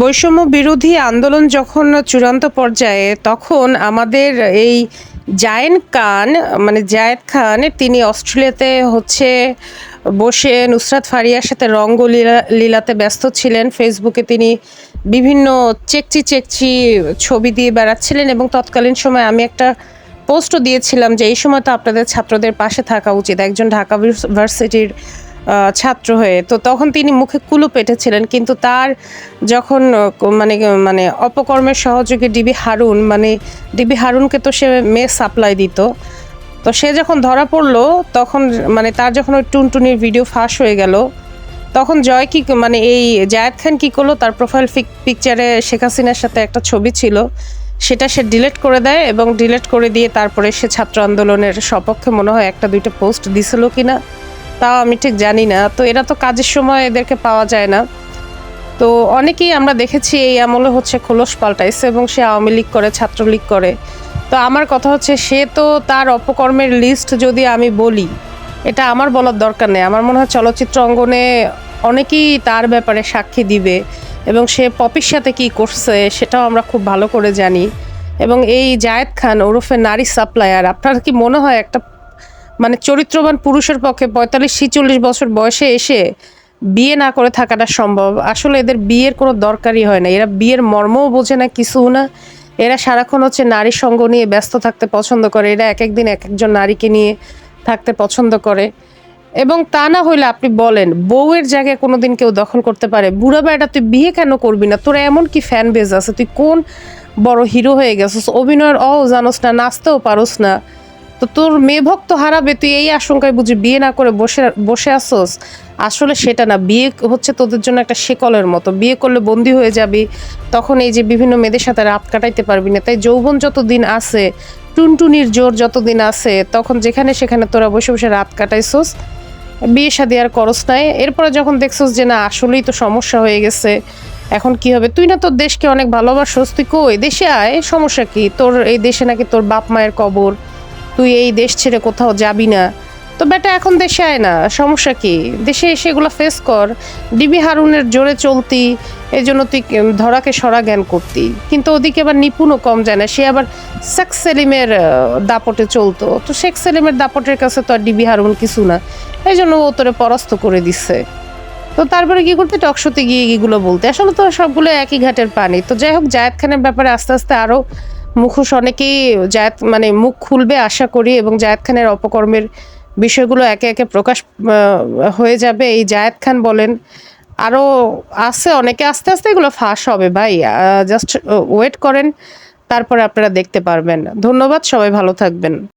বৈষম্য বিরোধী আন্দোলন যখন চূড়ান্ত পর্যায়ে তখন আমাদের এই জায়েন খান মানে জায়েদ খান তিনি অস্ট্রেলিয়াতে হচ্ছে বসে নুসরাত ফারিয়ার সাথে রঙ্গলীলা লীলাতে ব্যস্ত ছিলেন। ফেসবুকে তিনি বিভিন্ন চেকচি চেকচি ছবি দিয়ে বেড়াচ্ছিলেন এবং তৎকালীন সময় আমি একটা পোস্টও দিয়েছিলাম যে এই সময় তো আপনাদের ছাত্রদের পাশে থাকা উচিত। একজন ঢাকা ভার্সিটির আহ, ছাত্র হয়ে, তো তখন তিনি মুখে কুলু পেটেছিলেন, কিন্তু তার যখন মানে মানে অপকর্মের সহযোগী ডিবি হারুন মানে ডিবি হারুনকে তো সে মেয়ে সাপ্লাই দিত, তো সে যখন ধরা পড়ল, তখন মানে তার যখন ওই টুনটুনির ভিডিও ফাঁস হয়ে গেল, তখন জয় কি মানে এই জায়েদ খান কি করল, তার প্রোফাইল পিকচারে শেখ হাসিনার সাথে একটা ছবি ছিল, সেটা সে ডিলেট করে দেয় এবং ডিলেট করে দিয়ে তারপরে সে ছাত্র আন্দোলনের সপক্ষে মনে হয় একটা দুইটা পোস্ট দিছিল কিনা। তাও আমি ঠিক জানি না। তো এরা তো কাজের সময় এদেরকে পাওয়া যায় না। তো অনেকেই আমরা দেখেছি এই আমলে হচ্ছে খোলস পাল্টাইছে এবং সে আওয়ামী লীগ করে, ছাত্রলীগ করে। তো আমার কথা হচ্ছে সে তো তার অপকর্মের লিস্ট যদি আমি বলি, এটা আমার বলার দরকার নেই। আমার মনে হয় চলচ্চিত্র অঙ্গনে অনেকেই তার ব্যাপারে সাক্ষী দিবে এবং সে পপির সাথে কি করছে সেটাও আমরা খুব ভালো করে জানি। এবং এই জায়েদ খান ওরফে নারী সাপ্লায়ার, আপনার কি মনে হয় একটা মানে চরিত্রবান পুরুষের পক্ষে পঁয়তাল্লিশ ছিচল্লিশ বছর বয়সে এসে বিয়ে না করে থাকাটা সম্ভব। আসলে এদের বিয়ের কোনো দরকারই হয় না। এরা বিয়ের মর্মও বোঝে না কিছু না। এরা সারাক্ষণ হচ্ছে নারী সঙ্গ নিয়ে ব্যস্ত থাকতে পছন্দ করে। এরা এক একদিন এক একজন নারীকে নিয়ে থাকতে পছন্দ করে। এবং তা না হইলে আপনি বলেন, বউয়ের জায়গায় কোনো দিন কেউ দখল করতে পারে। বুড়া বেড়া তুই বিয়ে কেন করবি না? তোর এমন কি ফ্যান বেজ আছে? তুই কোন বড় হিরো হয়ে গেছিস? অভিনয়ের অ জানোস না, নাচতেও পারোস না। তো তোর মেয়ে ভক্ত হারাবে, তুই এই আশঙ্কায় বুঝি বিয়ে না করে বসে বসে আসোস আসলে সেটা না, বিয়ে হচ্ছে তোদের জন্য একটা শেকলের মতো। বিয়ে করলে বন্দি হয়ে যাবি, তখন এই যে বিভিন্ন মেয়েদের সাথে রাত কাটাইতে পারবি না। তাই যৌবন যতদিন আছে, টুনটুনির জোর যতদিন আছে, তখন যেখানে সেখানে তোরা বসে বসে রাত কাটাইছোস। বিয়ে শাদি আর করস নাই। এরপরে যখন দেখছোস যে না, আসলেই তো সমস্যা হয়ে গেছে, এখন কি হবে? তুই না তোর দেশকে অনেক ভালোবাসোস, তুই কই? দেশে আয়, সমস্যা কি? তোর এই দেশে নাকি তোর বাপ মায়ের কবর তুই এই দেশ ছেড়ে কোথাও যাবি না। তো বেটা, এখন দেশে আয় না। সমস্যা কি? দেশে এসে এগুলো ফেস কর। ডিবি হারুনের জোরে চলতি, এই জন্য তুই ধরাকে সরা জ্ঞান করতি। কিন্তু ওদিকে আবার নিপুণও কম যায় না। সে আবার শেখ সেলিমের দাপটে চলতো। তো শেখ সেলিমের দাপটের কাছে তো আর ডিবি হারুন কিছু না। এই জন্য ও তোরে পরাস্ত করে দিচ্ছে তো তারপরে কি করতে? টকশোতে গিয়ে এগুলো বলতে। আসলে তো সবগুলো একই ঘাটের পানি। তো যাই হোক, জায়েদ খানের ব্যাপারে আস্তে আস্তে আরও মুখোশ অনেকেই জায়াত মানে মুখ খুলবে আশা করি এবং জায়াত খানের অপকর্মের বিষয়গুলো একে একে প্রকাশ হয়ে যাবে। এই জায়াত খান বলেন আরও আছে, অনেকে আস্তে আস্তে এগুলো ফাঁস হবে ভাই জাস্ট ওয়েট করেন, তারপরে আপনারা দেখতে পারবেন। ধন্যবাদ, সবাই ভালো থাকবেন।